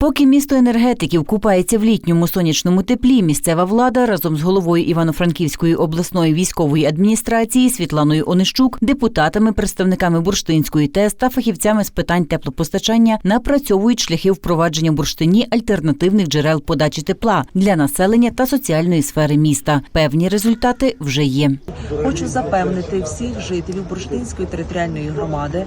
Поки місто енергетиків купається в літньому сонячному теплі, місцева влада разом з головою Івано-Франківської обласної військової адміністрації Світланою Онищук, депутатами, представниками бурштинської ТЕС та фахівцями з питань теплопостачання напрацьовують шляхи впровадження бурштині альтернативних джерел подачі тепла для населення та соціальної сфери міста. Певні результати вже є. Хочу запевнити всіх жителів Бурштинської територіальної громади,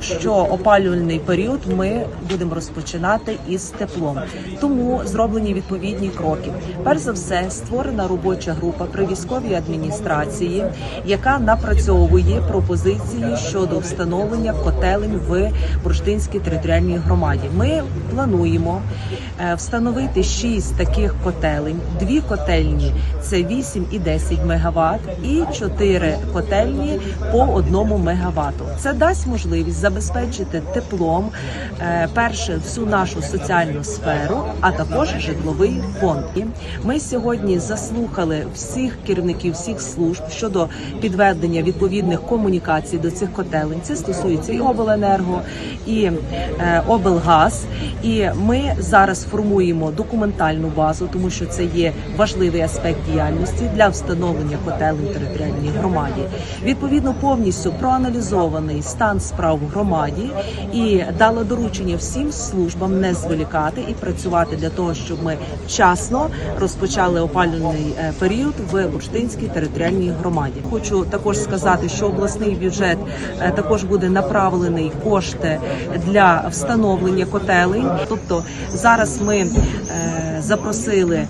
що опалювальний період ми будемо розпочинати із теплом. Тому зроблені відповідні кроки. Перш за все, створена робоча група при військовій адміністрації, яка напрацьовує пропозиції щодо встановлення котелень в Бурштинській територіальній громаді. Ми плануємо е, встановити шість таких котелень. Дві котельні це 8 і 10 МВт і 4 котельні по 1 МВт. Це дасть можливість забезпечити теплом е, перше всю нашу соціальну сферу, а також житловий фонд. Ми сьогодні заслухали всіх керівників всіх служб щодо підведення відповідних комунікацій до цих котелень. Це стосується і обленерго, і е, облгаз. І ми зараз формуємо документальну базу, тому що це є важливий аспект діяльності для встановлення котелень територіальній громаді. Відповідно, повністю проаналізований стан справ в громаді і дала доручення всім службам не зволікати і працювати для того, щоб ми вчасно розпочали опалювальний е, період в Бурштинській територіальній громаді. Хочу також сказати, що обласний бюджет е, також буде направлений кошти для встановлення котелень. Тобто зараз ми е, запросили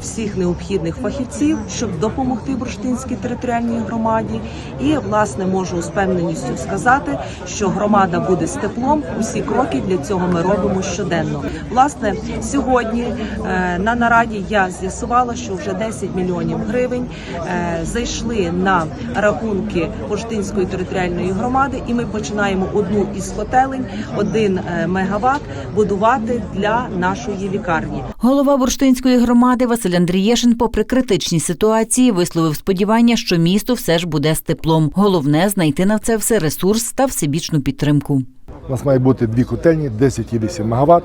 всіх необхідних фахівців, щоб допомогти Бурштинській територіальній громаді. І власне можу з певненістю сказати, що громада буде з теплом. Усі кроки для цього ми робимо щоденно. Власне, сьогодні е, на нараді я з'ясувала, що вже 10 мільйонів гривень е, зайшли на рахунки Бурштинської територіальної громади, і ми починаємо одну із котелень, один е, мегаватт будувати для нашої лікарні. Голова бурштинської громади Василь Андрієшин, попри критичні ситуації, висловив сподівання, що місто все ж буде з теплом. Головне знайти на це все ресурс та всебічну підтримку. У нас має бути дві котельні, 10,8 МВт.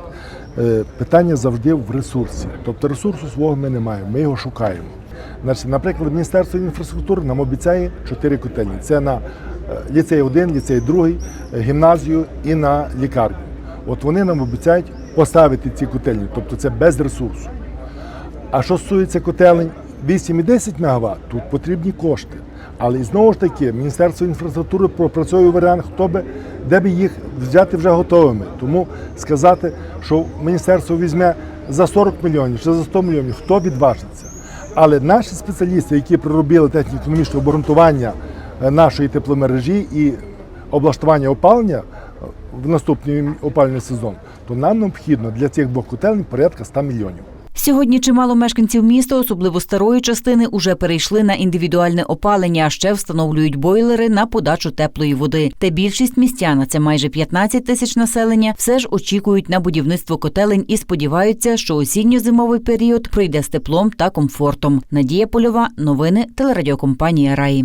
Е, Питання завжди в ресурсі. Тобто ресурсу свого ми не маємо, ми його шукаємо. Наприклад, Міністерство інфраструктури нам обіцяє чотири котельні. Це на е, ліцей 1, ліцей 2, гімназію і на лікарню. От вони нам обіцяють поставити ці котельні, тобто це без ресурсу. А що стосується котелень 8 і 10 МВт, тут потрібні кошти. Але і знову ж таки, Міністерство інфраструктури пропрацьовує варіант, хто би, де би їх взяти вже готовими. Тому сказати, що міністерство візьме за 40 мільйонів чи за 100 мільйонів, хто відважиться. Але наші спеціалісти, які проробили техніко-економічне обґрунтування е, нашої тепломережі і облаштування опалення е, в наступний опалювальний сезон, то нам необхідно для цих двох котелень порядка 100 мільйонів. Сьогодні чимало мешканців міста, особливо старої частини, уже перейшли на індивідуальне опалення, а ще встановлюють бойлери на подачу теплої води. Та більшість містян, а це майже 15 тисяч населення, все ж очікують на будівництво котелень і сподіваються, що осінньо-зимовий період пройде з теплом та комфортом. Надія Польова, новини телерадіокомпанія Раї.